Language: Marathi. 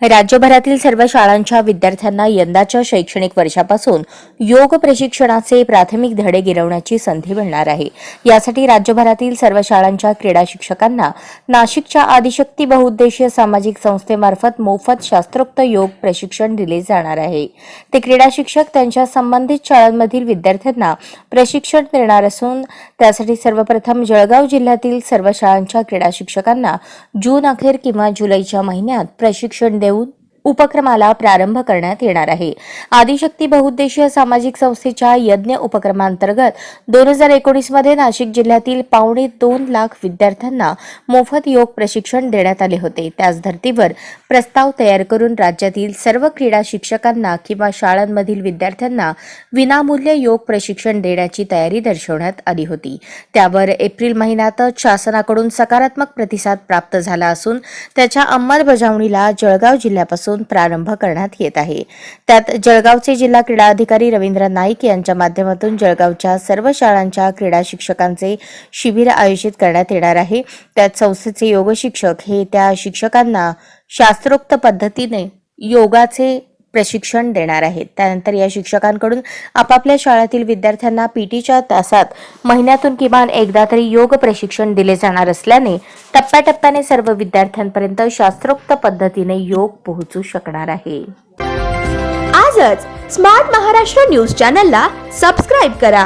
राज्यभरातील सर्व शाळांच्या विद्यार्थ्यांना यंदाच्या शैक्षणिक वर्षापासून योग प्रशिक्षणाचे प्राथमिक धडे गिरवण्याची संधी मिळणार आहे. यासाठी राज्यभरातील सर्व शाळांच्या क्रीडा शिक्षकांना नाशिकच्या आदिशक्ती बहुउद्देशीय सामाजिक संस्थेमार्फत मोफत शास्त्रोक्त योग प्रशिक्षण दिले जाणार आहे. ते क्रीडा शिक्षक त्यांच्या संबंधित शाळांमधील विद्यार्थ्यांना प्रशिक्षण देणार असून त्यासाठी सर्वप्रथम जळगाव जिल्ह्यातील सर्व शाळांच्या क्रीडा शिक्षकांना जून अखेर किंवा जुलैच्या महिन्यात प्रशिक्षण Nếu उपक्रमाला प्रारंभ करण्यात येणार आहे. आदिशक्ती बहुउद्देशीय सामाजिक संस्थेच्या यज्ञ उपक्रमांतर्गत दोन हजार एकोणीसमध्ये नाशिक जिल्ह्यातील पावणे दोन लाख विद्यार्थ्यांना मोफत योग प्रशिक्षण देण्यात आले होते. त्याच धर्तीवर प्रस्ताव तयार करून राज्यातील सर्व क्रीडा शिक्षकांना किंवा शाळांमधील विद्यार्थ्यांना विनामूल्य योग प्रशिक्षण देण्याची तयारी दर्शवण्यात आली होती. त्यावर एप्रिल महिन्यातच शासनाकडून सकारात्मक प्रतिसाद प्राप्त झाला असून त्याच्या अंमलबजावणीला जळगाव जिल्ह्यापासून प्रारंभ करण्यात येत आहे. त्यात जळगावचे जिल्हा क्रीडा अधिकारी रवींद्र नाईक यांच्या माध्यमातून जळगावच्या सर्व शाळांच्या क्रीडा शिक्षकांचे शिबिर आयोजित करण्यात येणार आहे. त्यात संस्थेचे योग शिक्षक हे त्या शिक्षकांना शास्त्रोक्त पद्धतीने योगाचे प्रशिक्षण देणार आहेत. त्यानंतर या शिक्षकांकडून आपापल्या शाळेतील विद्यार्थ्यांना पीटीच्या तासात महिन्यातून किमान एकदा तरी योग प्रशिक्षण दिले जाणार असल्याने टप्प्याटप्प्याने सर्व विद्यार्थ्यांपर्यंत शास्त्रोक्त पद्धतीने योग पोहोचू शकणार आहे. आजच स्मार्ट महाराष्ट्र न्यूज चॅनलला सबस्क्राईब करा.